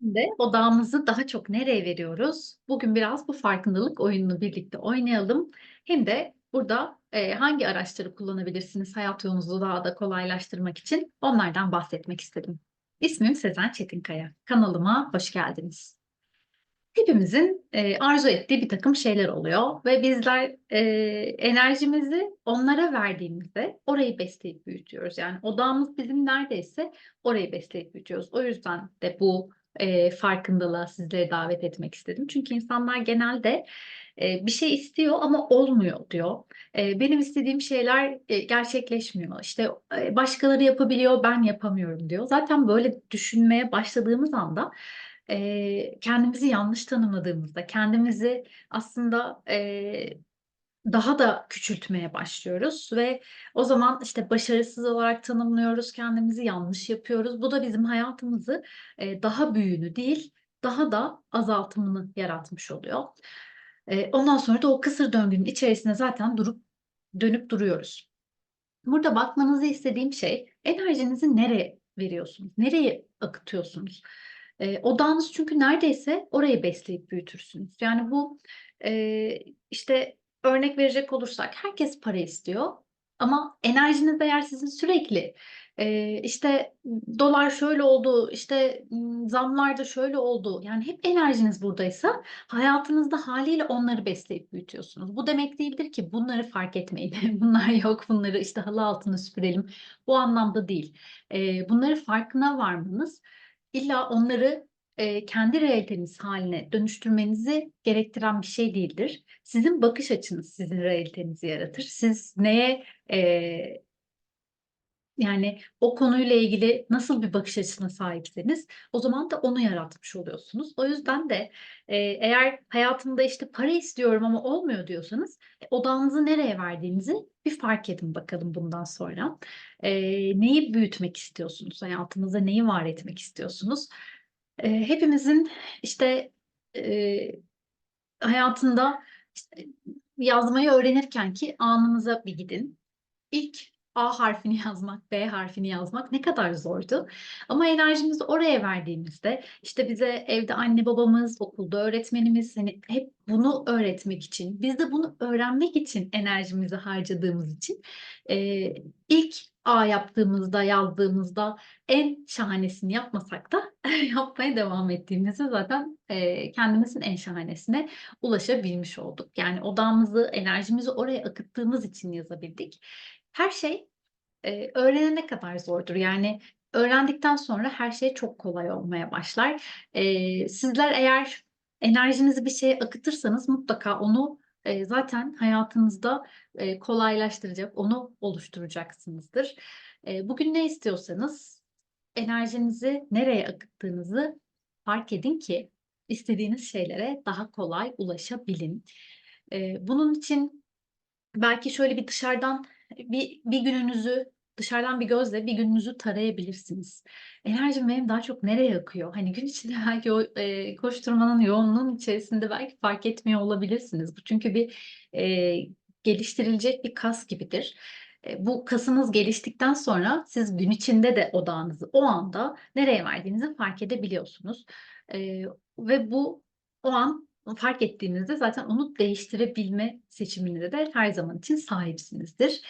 de odağımızı daha çok nereye veriyoruz? Bugün biraz bu farkındalık oyununu birlikte oynayalım. Hem de burada e, hangi araçları kullanabilirsiniz hayat yolunuzu daha da kolaylaştırmak için onlardan bahsetmek istedim. İsmim Sezen Çetinkaya. Kanalıma hoş geldiniz. Hepimizin e, arzu ettiği bir takım şeyler oluyor ve bizler e, enerjimizi onlara verdiğimizde orayı besleyip büyütüyoruz. Yani odağımız bizim neredeyse orayı besleyip büyütüyoruz. O yüzden de bu e, farkındalığa sizleri davet etmek istedim. Çünkü insanlar genelde e, bir şey istiyor ama olmuyor diyor. E, benim istediğim şeyler e, gerçekleşmiyor. İşte e, başkaları yapabiliyor, ben yapamıyorum diyor. Zaten böyle düşünmeye başladığımız anda e, kendimizi yanlış tanımladığımızda, kendimizi aslında e, daha da küçültmeye başlıyoruz ve o zaman işte başarısız olarak tanımlıyoruz, kendimizi yanlış yapıyoruz. Bu da bizim hayatımızı e, daha büyüğünü değil, daha da azaltımını yaratmış oluyor. E, ondan sonra da o kısır döngünün içerisinde zaten durup dönüp duruyoruz. Burada bakmanızı istediğim şey enerjinizi nereye veriyorsunuz? Nereye akıtıyorsunuz? E, odağınız çünkü neredeyse orayı besleyip büyütürsünüz. Yani bu e, işte örnek verecek olursak herkes para istiyor ama enerjiniz eğer sizin sürekli e, işte dolar şöyle oldu, işte zamlar da şöyle oldu. Yani hep enerjiniz buradaysa hayatınızda haliyle onları besleyip büyütüyorsunuz. Bu demek değildir ki bunları fark etmeyin. Bunlar yok, bunları işte halı altına süpürelim. Bu anlamda değil. E, bunları farkına varmanız illa onları e, kendi realiteniz haline dönüştürmenizi gerektiren bir şey değildir. Sizin bakış açınız sizin realitenizi yaratır. Siz neye e, yani o konuyla ilgili nasıl bir bakış açısına sahipseniz o zaman da onu yaratmış oluyorsunuz. O yüzden de e, eğer hayatımda işte para istiyorum ama olmuyor diyorsanız e, odağınızı nereye verdiğinizi bir fark edin bakalım bundan sonra. E, neyi büyütmek istiyorsunuz? Hayatınızda neyi var etmek istiyorsunuz? E, hepimizin işte e, hayatında işte yazmayı öğrenirken ki anınıza bir gidin. İlk A harfini yazmak, B harfini yazmak ne kadar zordu. Ama enerjimizi oraya verdiğimizde işte bize evde anne babamız, okulda öğretmenimiz hani hep bunu öğretmek için, biz de bunu öğrenmek için enerjimizi harcadığımız için e, ilk A yaptığımızda, yazdığımızda en şahanesini yapmasak da yapmaya devam ettiğimizde zaten e, kendimizin en şahanesine ulaşabilmiş olduk. Yani odamızı, enerjimizi oraya akıttığımız için yazabildik. Her şey e, öğrenene kadar zordur. Yani öğrendikten sonra her şey çok kolay olmaya başlar. E, sizler eğer enerjinizi bir şeye akıtırsanız mutlaka onu e, zaten hayatınızda e, kolaylaştıracak, onu oluşturacaksınızdır. E, bugün ne istiyorsanız enerjinizi nereye akıttığınızı fark edin ki istediğiniz şeylere daha kolay ulaşabilin. E, bunun için belki şöyle bir dışarıdan bir, bir gününüzü dışarıdan bir gözle bir gününüzü tarayabilirsiniz. Enerjim benim daha çok nereye akıyor? Hani gün içinde belki o e, koşturmanın yoğunluğun içerisinde belki fark etmiyor olabilirsiniz. Bu çünkü bir e, geliştirilecek bir kas gibidir. E, bu kasınız geliştikten sonra siz gün içinde de odağınızı o anda nereye verdiğinizi fark edebiliyorsunuz. E, ve bu o an fark ettiğinizde zaten onu değiştirebilme seçiminde de her zaman için sahipsinizdir.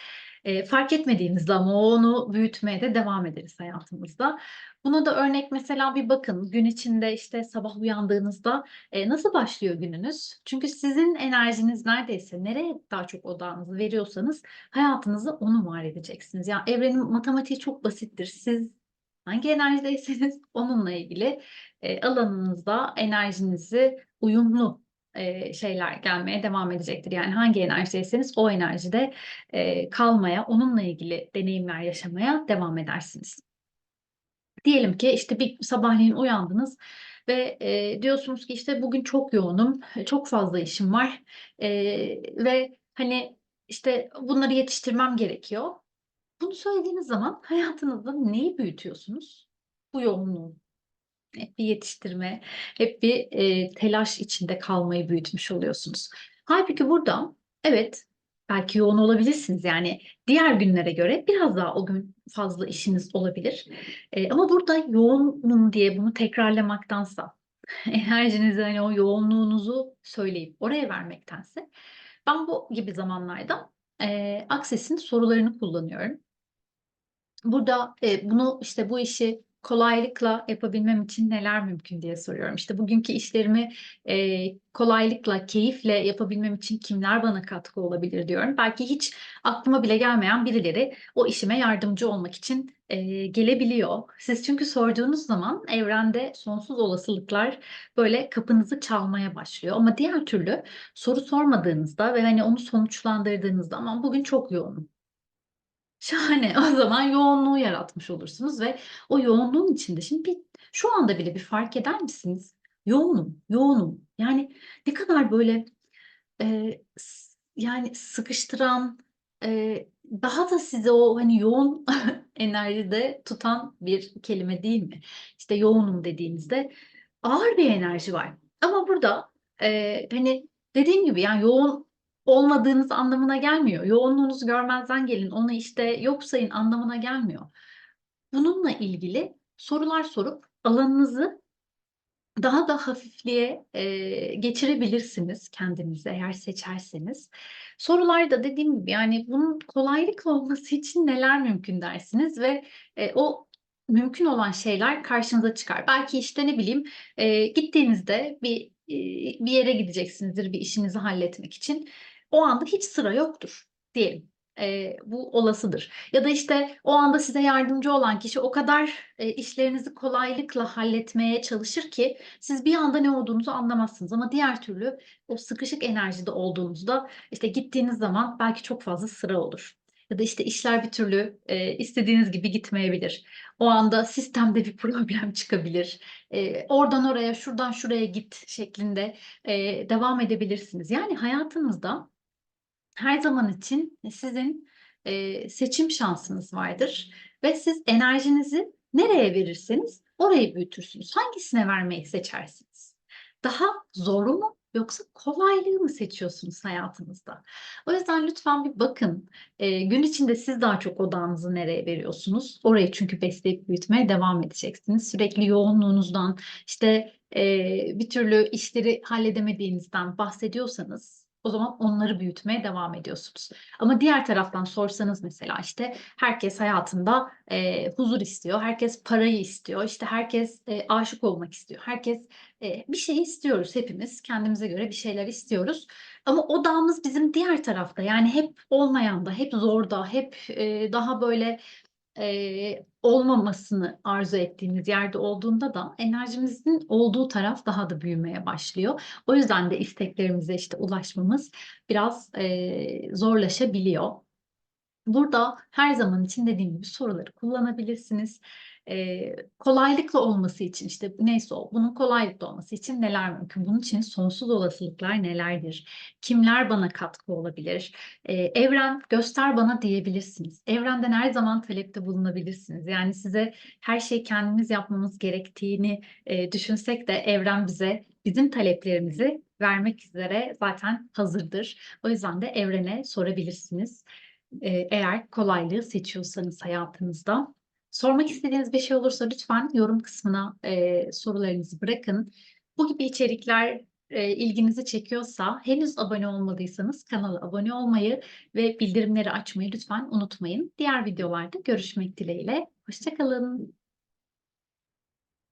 E, fark etmediğimizde ama onu büyütmeye de devam ederiz hayatımızda. Buna da örnek mesela bir bakın gün içinde işte sabah uyandığınızda e, nasıl başlıyor gününüz? Çünkü sizin enerjiniz neredeyse nereye daha çok odağınızı veriyorsanız hayatınızı onu var edeceksiniz. Yani evrenin matematiği çok basittir. Siz hangi enerjideyseniz onunla ilgili e, alanınızda enerjinizi uyumlu e, şeyler gelmeye devam edecektir. Yani hangi enerjideyseniz o enerjide e, kalmaya, onunla ilgili deneyimler yaşamaya devam edersiniz. Diyelim ki işte bir sabahleyin uyandınız ve e, diyorsunuz ki işte bugün çok yoğunum, çok fazla işim var e, ve hani işte bunları yetiştirmem gerekiyor. Bunu söylediğiniz zaman hayatınızda neyi büyütüyorsunuz? Bu yoğunluğu. Hep bir yetiştirme, hep bir e, telaş içinde kalmayı büyütmüş oluyorsunuz. Halbuki burada evet Belki yoğun olabilirsiniz. Yani diğer günlere göre biraz daha o gün fazla işiniz olabilir. Eee, ama burada yoğunum diye bunu tekrarlamaktansa, enerjinizi, hani, o yoğunluğunuzu söyleyip oraya vermektense ben bu gibi zamanlarda, eee, Access'in sorularını kullanıyorum. Burada, eee, bunu, işte, bu işi kolaylıkla yapabilmem için neler mümkün diye soruyorum. İşte, bugünkü işlerimi, eee, kolaylıkla, keyifle yapabilmem için kimler bana katkı olabilir diyorum. Belki hiç aklıma bile gelmeyen birileri o işime yardımcı olmak için, eee, gelebiliyor. Siz çünkü sorduğunuz zaman evrende sonsuz olasılıklar böyle kapınızı çalmaya başlıyor. Ama diğer türlü soru sormadığınızda ve, hani, onu sonuçlandırdığınızda "Aman bugün çok yoğunum." Şahane. O zaman yoğunluğu yaratmış olursunuz ve o yoğunluğun içinde şimdi bir şu anda bile bir fark eder misiniz? Yoğunum, yoğunum. Yani ne kadar böyle, s yani sıkıştıran, eee, daha da sizi o, hani, yoğun enerjide tutan bir kelime değil mi? İşte, yoğunum dediğinizde ağır bir enerji var. Ama burada, eee, hani, dediğim gibi, yani, yoğun olmadığınız anlamına gelmiyor. Yoğunluğunuzu görmezden gelin, onu, işte, yok sayın anlamına gelmiyor. Bununla ilgili sorular sorup alanınızı daha da hafifliğe, eee, geçirebilirsiniz kendinize eğer seçerseniz. Sorularda dediğim gibi, yani, bunun kolaylıkla olması için neler mümkün dersiniz ve, eee, o mümkün olan şeyler karşınıza çıkar. Belki, işte, ne bileyim, eee, gittiğinizde bir, iii, bir yere gideceksinizdir bir işinizi halletmek için. O anda hiç sıra yoktur diyelim. Eee, bu olasıdır. Ya da, işte, o anda size yardımcı olan kişi o kadar, eee, işlerinizi kolaylıkla halletmeye çalışır ki siz bir anda ne olduğunuzu anlamazsınız. Ama diğer türlü o sıkışık enerjide olduğunuzda, işte, gittiğiniz zaman belki çok fazla sıra olur. Ya da, işte, işler bir türlü, eee, istediğiniz gibi gitmeyebilir. O anda sistemde bir problem çıkabilir. Eee, oradan oraya, şuradan şuraya git şeklinde, eee, devam edebilirsiniz. Yani hayatınızda her zaman için sizin, eee, seçim şansınız vardır ve siz enerjinizi nereye verirseniz orayı büyütürsünüz. Hangisine vermeyi seçersiniz? Daha zoru mu yoksa kolaylığı mı seçiyorsunuz hayatınızda? O yüzden lütfen bir bakın. Eee, gün içinde siz daha çok odağınızı nereye veriyorsunuz? Orayı çünkü besleyip büyütmeye devam edeceksiniz. Sürekli yoğunluğunuzdan, işte, eee, bir türlü işleri halledemediğinizden bahsediyorsanız o zaman onları büyütmeye devam ediyorsunuz. Ama diğer taraftan sorsanız mesela, işte, herkes hayatında, eee, huzur istiyor, herkes parayı istiyor, işte, herkes, eee, aşık olmak istiyor. Herkes, eee, bir şey istiyoruz hepimiz. Kendimize göre bir şeyler istiyoruz. Ama odağımız bizim diğer tarafta. Yani hep olmayanda, hep zorda, hep, eee, daha böyle, eee, olmamasını arzu ettiğimiz yerde olduğunda da enerjimizin olduğu taraf daha da büyümeye başlıyor. O yüzden de isteklerimize, işte, ulaşmamız biraz, eee, zorlaşabiliyor. Burada her zaman için dediğim gibi soruları kullanabilirsiniz. Eee, kolaylıkla olması için, işte, neyse o, bunun kolaylıkla olması için neler mümkün? Bunun için sonsuz olasılıklar nelerdir? Kimler bana katkı olabilir? Eee, evren göster bana diyebilirsiniz. Evrenden her zaman talepte bulunabilirsiniz. Yani size her şeyi kendimiz yapmamız gerektiğini, eee, düşünsek de evren bize bizim taleplerimizi vermek üzere zaten hazırdır. O yüzden de evrene sorabilirsiniz, eğer kolaylığı seçiyorsanız hayatınızda. Sormak istediğiniz bir şey olursa lütfen yorum kısmına, eee, sorularınızı bırakın. Bu gibi içerikler, eee, ilginizi çekiyorsa henüz abone olmadıysanız kanala abone olmayı ve bildirimleri açmayı lütfen unutmayın. Diğer videolarda görüşmek dileğiyle, hoşça kalın.